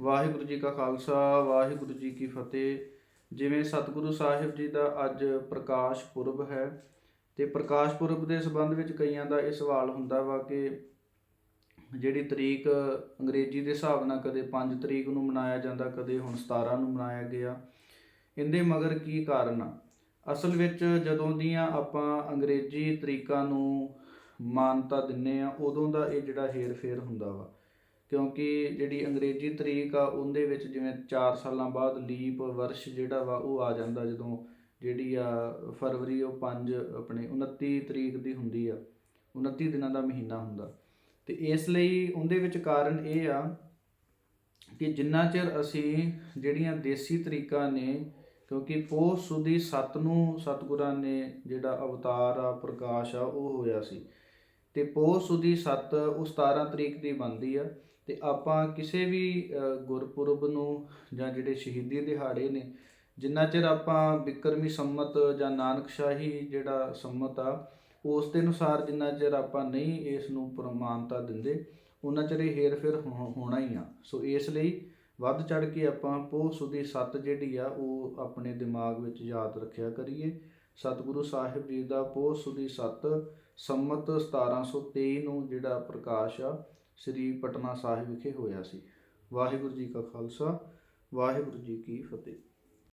ਵਾਹਿਗੁਰੂ ਜੀ ਕਾ ਖਾਲਸਾ, ਵਾਹਿਗੁਰੂ ਜੀ ਕੀ ਫਤਿਹ। ਜਿਵੇਂ ਸਤਿਗੁਰੂ ਸਾਹਿਬ ਜੀ ਦਾ ਅੱਜ ਪ੍ਰਕਾਸ਼ ਪੁਰਬ ਹੈ, ਤੇ ਪ੍ਰਕਾਸ਼ ਪੁਰਬ ਦੇ ਸੰਬੰਧ ਵਿੱਚ ਕਈਆਂ ਦਾ ਇਹ ਸਵਾਲ ਹੁੰਦਾ ਵਾ ਕਿ ਜਿਹੜੀ ਤਰੀਕ ਅੰਗਰੇਜ਼ੀ ਦੇ ਹਿਸਾਬ ਨਾਲ ਕਦੇ 5 ਤਰੀਕ ਨੂੰ ਮਨਾਇਆ ਜਾਂਦਾ, ਕਦੇ ਹੁਣ 17 ਨੂੰ ਮਨਾਇਆ ਗਿਆ। ਇਹਦੇ ਮਗਰ ਕੀ ਕਾਰਨ ਆ? ਅਸਲ ਵਿੱਚ ਜਦੋਂ ਦੀਆਂ ਆਪਾਂ ਅੰਗਰੇਜ਼ੀ ਤਰੀਕਾਂ ਨੂੰ ਮਾਨਤਾ ਦਿੰਨੇ ਆ, ਉਦੋਂ ਦਾ ਇਹ ਜਿਹੜਾ ਹੇਰ ਫੇਰ ਹੁੰਦਾ ਵਾ। ਕਿਉਂਕਿ ਜਿਹੜੀ ਅੰਗਰੇਜ਼ੀ ਤਰੀਕ ਆ, ਉਹਦੇ ਵਿੱਚ ਜਿਵੇਂ 4 ਸਾਲਾਂ ਬਾਅਦ ਲੀਪ ਵਰਸ਼ ਜਿਹੜਾ ਵਾ, ਉਹ ਆ ਜਾਂਦਾ ਜਦੋਂ ਜਿਹੜੀ ਆ ਫਰਵਰੀ ਉਹ 5 ਆਪਣੇ 29 ਤਰੀਕ ਦੀ ਹੁੰਦੀ ਆ 29 ਦਿਨਾਂ ਦਾ ਮਹੀਨਾ ਹੁੰਦਾ। ਤੇ ਇਸ ਲਈ ਉਹਦੇ ਵਿੱਚ ਕਾਰਨ ਇਹ ਆ ਕਿ ਜਿੰਨਾ ਚਿਰ ਅਸੀਂ ਜਿਹੜੀਆਂ ਦੇਸੀ ਤਰੀਕਾਂ ਨੇ, ਕਿਉਂਕਿ ਪੋਹ ਸੁਦੀ ਸੱਤ ਨੂੰ ਸਤਿਗੁਰਾਂ ਨੇ ਜਿਹੜਾ ਅਵਤਾਰ ਆ, ਪ੍ਰਕਾਸ਼ ਆ, ਉਹ ਹੋਇਆ ਸੀ। ਤੇ ਪੋਹ ਸੁਦੀ ਸੱਤ ਉਹ 17 ਤਰੀਕ ਦੀ ਬਣਦੀ ਆ ਤੇ ਆਪਾਂ ਕਿਸੇ ਵੀ ਗੁਰਪੁਰਬ ਨੂੰ ਜਾਂ ਜਿਹੜੇ ਸ਼ਹੀਦੀ ਦਿਹਾੜੇ ਨੇ, ਜਿੰਨਾ ਚਿਰ ਆਪਾਂ ਬਿਕਰਮੀ ਸੰਮਤ ਜਾਂ ਨਾਨਕਸ਼ਾਹੀ ਜਿਹੜਾ ਸੰਮਤ ਆ, ਉਸ ਦੇ ਅਨੁਸਾਰ ਜਿੰਨਾ ਚਿਰ ਆਪਾਂ ਨਹੀਂ ਇਸ ਨੂੰ ਪ੍ਰਮਾਣਤਾ ਦਿੰਦੇ, ਉਹਨਾਂ ਚਿਰ ਇਹ ਹੇਰ ਫੇਰ ਹੋ- ਹੋਣਾ ਹੀ ਆ। ਸੋ ਇਸ ਲਈ ਵੱਧ ਚੜ ਕੇ ਆਪਾਂ ਪੋਹ ਸੁਦੀ ਸੱਤ ਜਿਹੜੀ ਆ, ਉਹ ਆਪਣੇ ਦਿਮਾਗ ਵਿੱਚ ਯਾਦ ਰੱਖਿਆ ਕਰੀਏ। ਸਤਿਗੁਰੂ ਸਾਹਿਬ ਜੀ ਦਾ ਪੋਹ ਸੁਦੀ ਸੱਤ ਸੰਮਤ 1723 ਨੂੰ ਜਿਹੜਾ ਪ੍ਰਕਾਸ਼ ਆ ਸ੍ਰੀ ਪਟਨਾ ਸਾਹਿਬ ਵਿਖੇ ਹੋਇਆ ਸੀ। ਵਾਹਿਗੁਰੂ ਜੀ ਕਾ ਖਾਲਸਾ ਵਾਹਿਗੁਰੂ ਜੀ ਕੀ ਫਤਿਹ।